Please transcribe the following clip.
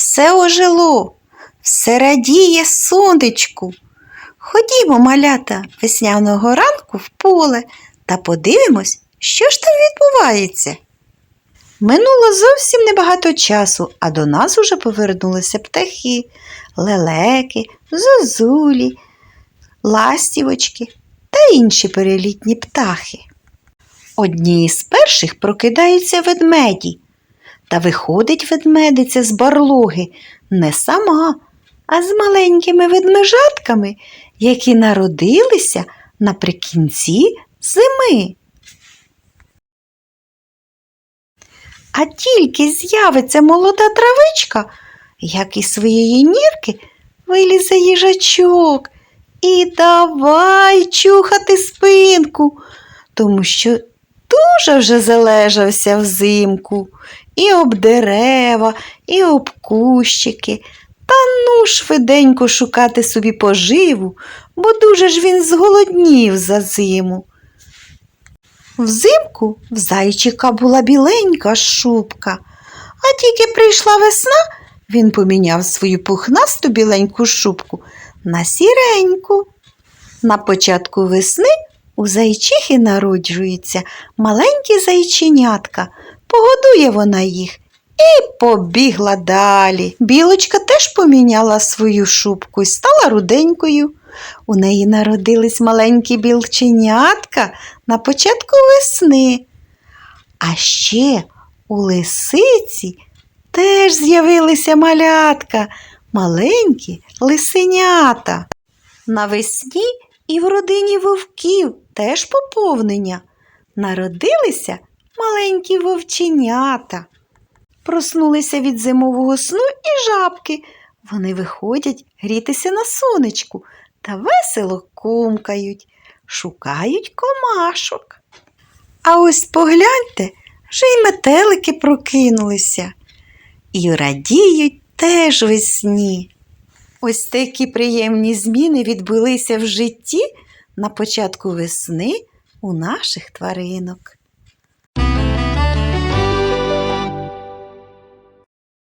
все ожило, все радіє сонечку. Ходімо, малята, весняного ранку в поле та подивимось, що ж там відбувається. Минуло зовсім небагато часу, а до нас уже повернулися птахи, лелеки, зозулі, ластівочки та інші перелітні птахи. Одні із перших прокидаються ведмеді, та виходить ведмедиця з барлоги не сама, а з маленькими ведмежатками, які народилися наприкінці зими. А тільки з'явиться молода травичка, як із своєї нірки вилізе їжачок і давай чухати спинку, тому що дуже вже залежався взимку і об дерева, і об кущики. Та ну швиденько шукати собі поживу, бо дуже ж він зголоднів за зиму. Взимку в зайчика була біленька шубка, а тільки прийшла весна, він поміняв свою пухнасту біленьку шубку на сіреньку. На початку весни у зайчихи народжуються маленькі зайченятка, погодує вона їх і побігла далі. Білочка теж поміняла свою шубку і стала руденькою. У неї народились маленькі білченятка на початку весни. А ще у лисиці теж з'явилися малятка, маленькі лисенята. Навесні і в родині вовків теж поповнення. Народилися маленькі вовченята. Проснулися від зимового сну і жабки. Вони виходять грітися на сонечку та весело кумкають, шукають комашок. А ось погляньте, вже й метелики прокинулися і радіють теж весні. Ось такі приємні зміни відбулися в житті на початку весни у наших тваринок.